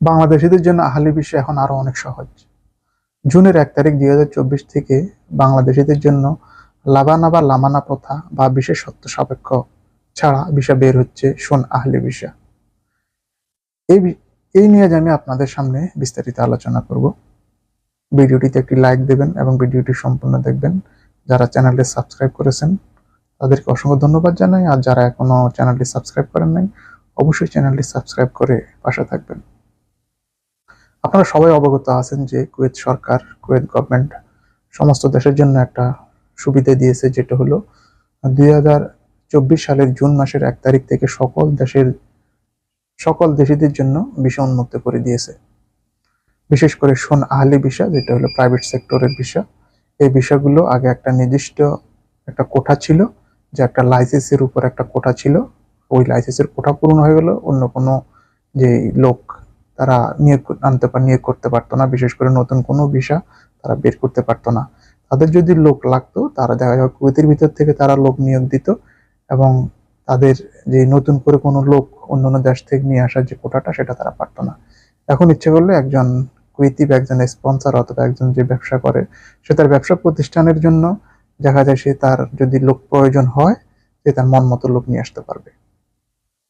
বাংলাদেশিদের জন্য আহালি বিষয় এখন আরও অনেক সহজ। জুনের এক তারিখ দুই হাজার চব্বিশ থেকে বাংলাদেশিদের জন্য লাবানা বা লামানা প্রথা বা বিশেষ সত্য সাপেক্ষ ছাড়া ভিসা বের হচ্ছে সোন আহলি ভিসা। এই এই নিয়ে আমি আপনাদের সামনে বিস্তারিত আলোচনা করব। ভিডিওটিতে একটি লাইক দেবেন এবং ভিডিওটি সম্পূর্ণ দেখবেন। যারা চ্যানেলটি সাবস্ক্রাইব করেছেন, তাদেরকে অসংখ্য ধন্যবাদ জানাই। আর যারা এখনও চ্যানেলটি সাবস্ক্রাইব করেন নাই, অবশ্যই চ্যানেলটি সাবস্ক্রাইব করে পাশে থাকবেন। আপনারা সবাই অবগত আছেন যে কুয়েত সরকার, কুয়েত গভর্নমেন্ট সমস্ত দেশের জন্য একটা সুবিধা দিয়েছে, যেটা হলো দুই হাজার চব্বিশ সালের জুন মাসের এক তারিখ থেকে সকল দেশের, সকল দেশিদের জন্য ভিসা উন্মুক্ত করে দিয়েছে। বিশেষ করে সোন আহলি ভিসা, যেটা হলো প্রাইভেট সেক্টরের ভিসা। এই ভিসাগুলো আগে একটা নির্দিষ্ট একটা কোঠা ছিল, যে একটা লাইসেন্সের উপর একটা কোঠা ছিল। ওই লাইসেন্সের কোঠা পূরণ হয়ে গেল। অন্য কোনো যে লোক তারা নিয়োগ আনতে পার নিয়োগ করতে পারতো না, বিশেষ করে নতুন কোনো ভিসা তারা বের করতে পারতো না। তাদের যদি লোক লাগতো, তারা দেখা যায় কুয়েতের ভিতর থেকে তারা লোক নিয়োগ দিত এবং তাদের যে নতুন করে কোনো লোক অন্য অন্য দেশ থেকে নিয়ে আসার যে কোটাটা, সেটা তারা পারতো না। এখন ইচ্ছে করলে একজন কুয়েতি বা একজন স্পন্সর অথবা একজন যে ব্যবসা করে, সে তার ব্যবসা প্রতিষ্ঠানের জন্য দেখা যায় সে তার যদি লোক প্রয়োজন হয়, সে তার মন মতো লোক নিয়ে আসতে পারবে।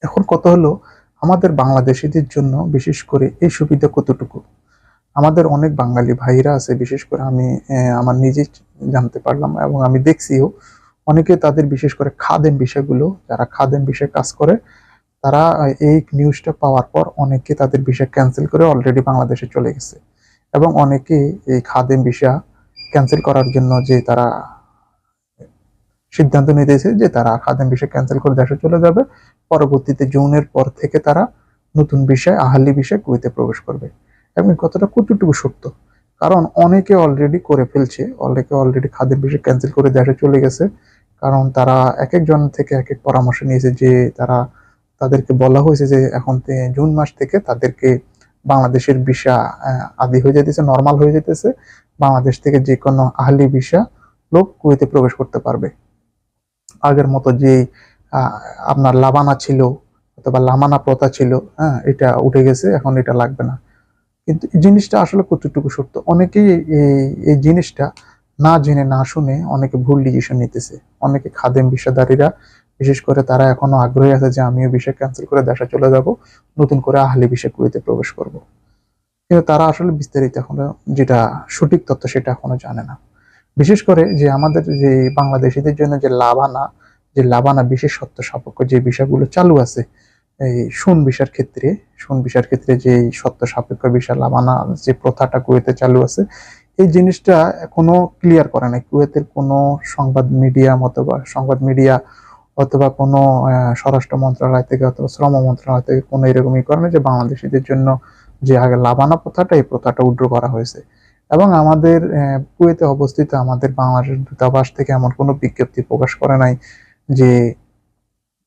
এখন কত হলো আমাদের বাংলাদেশিদের জন্য বিশেষ করে এই সুবিধা কতটুকু? আমাদের অনেক বাঙালি ভাইরা আছে, বিশেষ করে আমি আমার নিজে জানতে পারলাম এবং আমি দেখছিও। অনেকে তাদের বিশেষ করে খাদেম বিষয়গুলো যারা খাদেম বিষয়ে কাজ করে, তারা এই নিউজটা পাওয়ার পর অনেকে তাদের বিষয় ক্যান্সেল করে অলরেডি বাংলাদেশে চলে গেছে। এবং অনেকে এই খাদেম বিষয় ক্যান্সেল করার জন্য যে তারা সিদ্ধান্ত নিতেছে যে তারা খাদেম বিষয় ক্যান্সেল করে দেশে চলে যাবে। পরবর্তীতে জুনের পর থেকে তারা নতুন বিষয় আহালি বিষয় কুয়েতে প্রবেশ করবে। এবং কথাটা কতটুকু সত্য? কারণ অনেকে অলরেডি করে ফেলছে, অনেকে অলরেডি খাদের বিষয় ক্যান্সেল করে দেশে চলে গেছে। কারণ তারা এক একজন থেকে এক এক পরামর্শ নিয়েছে যে তারা, তাদেরকে বলা হয়েছে যে এখন জুন মাস থেকে তাদেরকে বাংলাদেশের ভিসা আদি হয়ে যেতেছে নর্মাল হয়ে যেতেছে বাংলাদেশ থেকে যে কোনো আহলি ভিসা লোক কুয়েতে প্রবেশ করতে পারবে। আগের মতো যে আপনার লাবানা ছিল অথবা লামানা প্রথা ছিল হ্যাঁ এটা উঠে গেছে, এখন এটা লাগবে না। কিন্তু এই জিনিসটা আসলে কতটুকু সত্য? অনেকেই এই এই জিনিসটা না জেনে, না শুনে অনেকে ভুল ডিসিশন নিতেছে। অনেকে খাদেম বিষয়দারীরা বিশেষ করে তারা এখনও আগ্রহী আছে যে আমিও বিষয় ক্যান্সেল করে দেশে চলে যাব, নতুন করে আহলি বিষয় কুয়েতে প্রবেশ করব। কিন্তু তারা আসলে বিস্তারিত এখনও যেটা সঠিক তথ্য সেটা এখনও জানে না। বিশেষ করে যে আমাদের যে বাংলাদেশিদের জন্য যে লাভানা যে লাভানা বিশেষ সত্য সাপেক্ষ যে বিষয়গুলো চালু আছে, এই সুন বিষয়ের ক্ষেত্রে, সুন বিষয়ের ক্ষেত্রে যে সত্য সাপেক্ষ বিষয়, লাভানা যে প্রথাটা কুয়েতে চালু আছে, এই জিনিসটা এখনও ক্লিয়ার করে নাই। কুয়েতের কোনো সংবাদ মিডিয়া অথবা সংবাদ মিডিয়া অথবা কোনো স্বরাষ্ট্র মন্ত্রণালয় থেকে অথবা শ্রম মন্ত্রণালয় থেকে কোনো এরকমই করে যে বাংলাদেশিদের জন্য যে আগে লাভানা প্রথাটা, এই প্রথাটা উড্র করা হয়েছে। এবং আমাদের কুয়েতে অবস্থিত আমাদের বাংলাদেশ দূতাবাস থেকে এমন কোনো বিজ্ঞপ্তি প্রকাশ করে নাই যে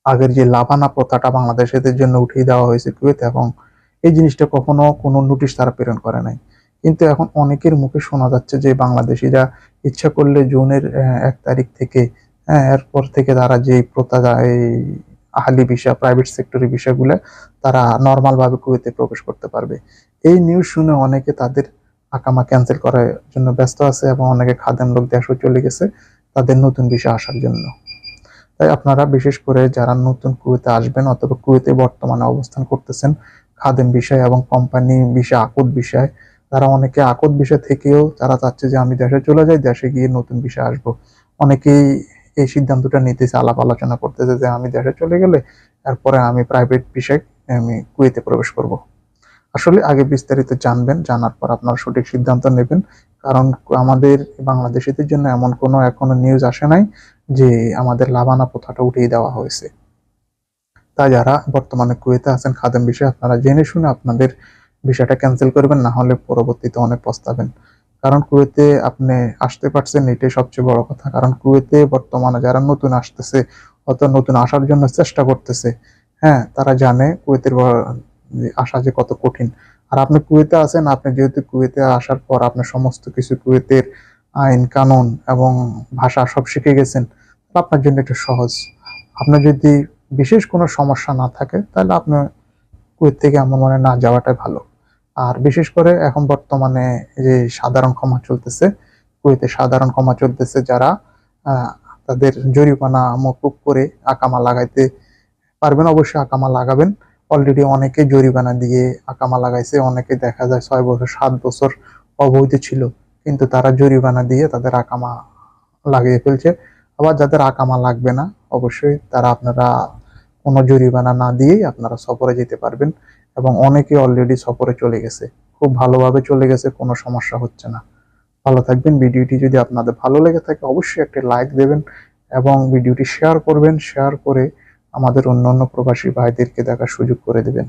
আগের যে লাভানা প্রথাটা বাংলাদেশিদের জন্য উঠিয়ে দেওয়া হয়েছে কুয়েতে এবং এই জিনিসটা কখনো কোনো নোটিশ তারা প্রেরণ করে নাই। কিন্তু এখন অনেকের মুখে শোনা যাচ্ছে যে বাংলাদেশিরা ইচ্ছা করলে জুনের এক তারিখ থেকে হ্যাঁ এরপর থেকে তারা যে প্রথা, এই আহালি বিষয় প্রাইভেট সেক্টরের বিষয়গুলো তারা নর্মালভাবে কুয়েতে প্রবেশ করতে পারবে। এই নিউজ শুনে অনেকে তাদের আকামা ক্যান্সেল করার জন্য ব্যস্ত আছে এবং অনেকে খাদেন লোক দেশও চলে গেছে, তাদের নতুন বিষয় আসার জন্য। তাই আপনারা বিশেষ করে যারা নতুন কুয়েতে আসবেন অথবা কুয়েতে বর্তমানে অবস্থান করতেছেন, খাদেম বিষয় এবং কোম্পানি বিষয়, আকদ বিষয়, তারা অনেকে আকদ বিষয় থেকেও তারা চাচ্ছে যে আমি দেশে চলে যাই, দেশে গিয়ে নতুন বিষয় আসব। অনেকেই এই সিদ্ধান্তটা নিতেছে, আলাপ আলোচনা করতেছে যে আমি দেশে চলে গেলে তারপরে আমি প্রাইভেট বিষয় আমি কুয়েতে প্রবেশ করব। আসলে আগে বিস্তারিত জানবেন, জানার পর আপনারা সঠিক সিদ্ধান্ত নেবেন। কারণ আমাদের বাংলাদেশিদের জন্য এমন কোনো এখনও নিউজ আসে নাই যে আমাদের লাভানা প্রথাটা উঠিয়ে দেওয়া হয়েছে। তাই যারা বর্তমানে কুয়েতে আছেন, খাদেম বিষয়ে আপনারা জেনে শুনে আপনাদের বিষয়টা ক্যান্সেল করবেন, না হলে পরবর্তীতে অনেক পস্তাবেন। কারণ কুয়েতে আপনি আসতে পারছেন, এটাই সবচেয়ে বড় কথা। কারণ কুয়েতে বর্তমানে যারা নতুন আসতেছে অথবা নতুন আসার জন্য চেষ্টা করতেছে হ্যাঁ তারা জানে কুয়েতের আসা যে কত কঠিন। আর আপনি কুয়েতে আছেন, আপনি যেহেতু কুয়েতে আসার পর আপনি সমস্ত কিছু কুয়েতের আইন কানুন এবং ভাষা সব শিখে গেছেন আপনার জন্য একটু সহজ। আপনার যদি বিশেষ কোনো সমস্যা না থাকে, তাহলে আপনি কুয়েত থেকে আমার মনে না যাওয়াটাই ভালো। আর বিশেষ করে এখন বর্তমানে যে সাধারণ ক্ষমা চলতেছে, কুয়েতে সাধারণ ক্ষমা চলতেছে যারা তাদের জরিমানা মকুব করে আকামা লাগাইতে পারবেন, অবশ্যই আকামা লাগাবেন। অলরেডি অনেকে জরিমানা দিয়ে আকামা লাগাইছে, অনেকে দেখা যায় ছয় বছর, সাত বছর অবৈধ ছিল, কিন্তু তারা জরিমানা দিয়ে তাদের আকামা লাগিয়ে ফেলছে। আবার যাদের আকামা লাগবে না, অবশ্যই তারা আপনারা কোনো জরিমানা না দিয়েই আপনারা সফরে যেতে পারবেন এবং অনেকে অলরেডি সফরে চলে গেছে। খুব ভালোভাবে চলে গেছে, কোনো সমস্যা হচ্ছে না। ভালো থাকবেন, ভিডিওটি যদি আপনাদের ভালো লেগে থাকে, অবশ্যই একটি লাইক দেবেন এবং ভিডিওটি শেয়ার করবেন। শেয়ার করে আমাদের অন্য অন্য প্রবাসী ভাইদেরকে দেখার সুযোগ করে দেবেন।